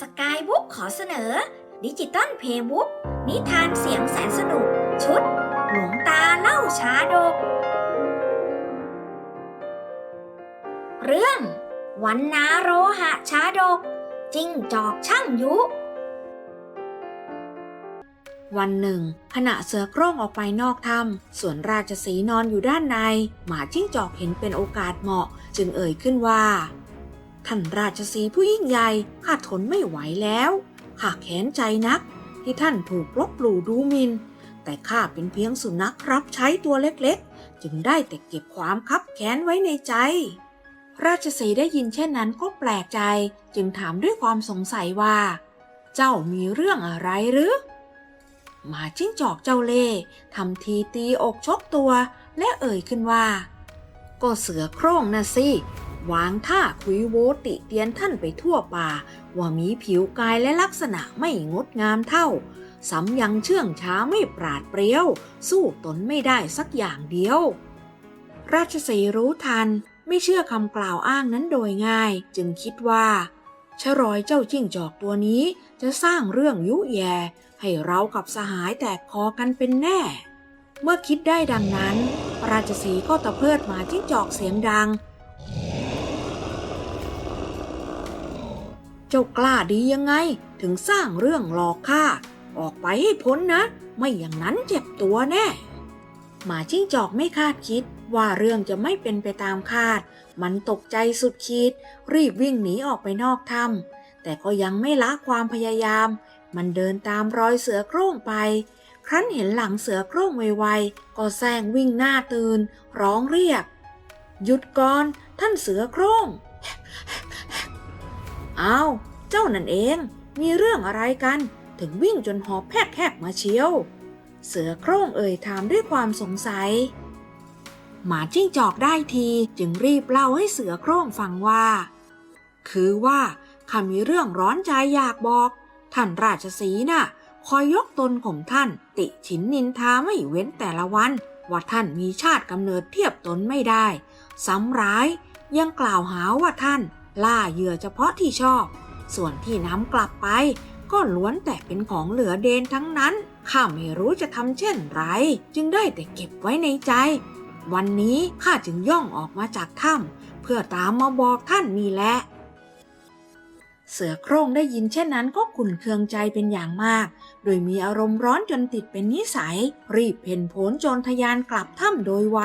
สกายบุ๊กขอเสนอ ดิจิตอลเพย์บุ๊กนิทานเสียงแสนสนุก ชุด หลวงตาเล่าชาดก เรื่อง วันนาโรหะชาดก จิ้งจอกช่างยุ วันหนึ่ง ขณะเสือโคร่งออกไปนอกถ้ำส่วนราชสีนอนอยู่ด้านใน หมาจิ้งจอกเห็นเป็นโอกาสเหมาะ จึงเอ่ยขึ้นว่า ท่านราชสีผู้ยิ่งใหญ่ข้าทนไม่ไหวแล้วข้าแค้นใจนัก ที่ท่านถูกลบหลู่ดูหมิน แต่ข้าเป็นเพียงสุนัขรับใช้ตัวเล็กๆ จึงได้แต่เก็บความคับแค้นไว้ในใจ ราชสีได้ยินเช่นนั้นก็แปลกใจ จึงถามด้วยความสงสัยว่า เจ้ามีเรื่องอะไรหรือหมาจิ้งจอกเจ้าเล่ทำทีตีอกชกตัว และเอ่ยขึ้นว่า ก็เสือโคร่งนะสิ วางท่าคุยโวติเตียนท่านไปทั่วป่า ว่ามีผิวกายและลักษณะไม่งดงามเท่าสำยังเชื่องช้าไม่ปราดเปรียว สู้ตนไม่ได้สักอย่างเดียว ราชสีรู้ทันไม่เชื่อคำกล่าวอ้างนั้นโดยง่าย จึงคิดว่าชะรอยเจ้าจิ้งจอกตัวนี้จะสร้างเรื่องยุแย ให้เรากับสหายแตกคอกันเป็นแน่ เมื่อคิดได้ดังนั้น ราชสีก็ตะเพิดมาจิ้งจอกเสียงดัง เจ้ากล้าดียังไง ถึงสร้างเรื่องหลอกข้า ออกไปให้พ้นนะ ไม่อย่างนั้นเจ็บตัวแน่ หมาจิ้งจอกไม่คาดคิดว่าเรื่องจะไม่เป็นไปตามคาด มันตกใจสุดขีด รีบวิ่งหนีออกไปนอกถ้ำแต่ก็ยังไม่ละความพยายาม มันเดินตามรอยเสือโคร่งไป ครั้นเห็นหลังเสือโคร่งไวๆ ก็แซงวิ่งหน้าตื่น ร้องเรียก หยุดก่อน ท่านเสือโคร่ง อาวเจ้านั่นเอง มีเรื่องอะไรกัน ถึงวิ่งจนหอบแพกๆมาเชียว เสือโคร่งเอ่ยถามด้วยความสงสัย หมาจิ้งจอกได้ทีจึงรีบเล่าให้เสือโคร่งฟังว่า คือว่าข้ามีเรื่องร้อนใจอยากบอก ท่านราชสีห์น่ะคอยยกตนของท่าน ติฉินนินทาไม่เว้นแต่ละวัน ว่าท่านมีชาติกำเนิดเทียบตนไม่ได้ซ้ำร้ายยังกล่าวหาว่าท่าน ล่าเหยื่อเฉพาะที่ชอบ ส่วนที่นำกลับไป ก็ล้วนแต่เป็นของเหลือเดนทั้งนั้น ข้าไม่รู้จะทำเช่นไร จึงได้แต่เก็บไว้ในใจ วันนี้ข้าจึงย่องออกมาจากถ้ำเพื่อตามมาบอกท่านนี่แหละ เสือโคร่งได้ยินเช่นนั้นก็ขุ่นเคืองใจเป็นอย่างมาก โดยมีอารมณ์ร้อนจนติดเป็นนิสัย รีบเพ่นโผนโจรทยานกลับถ้ำโดยไว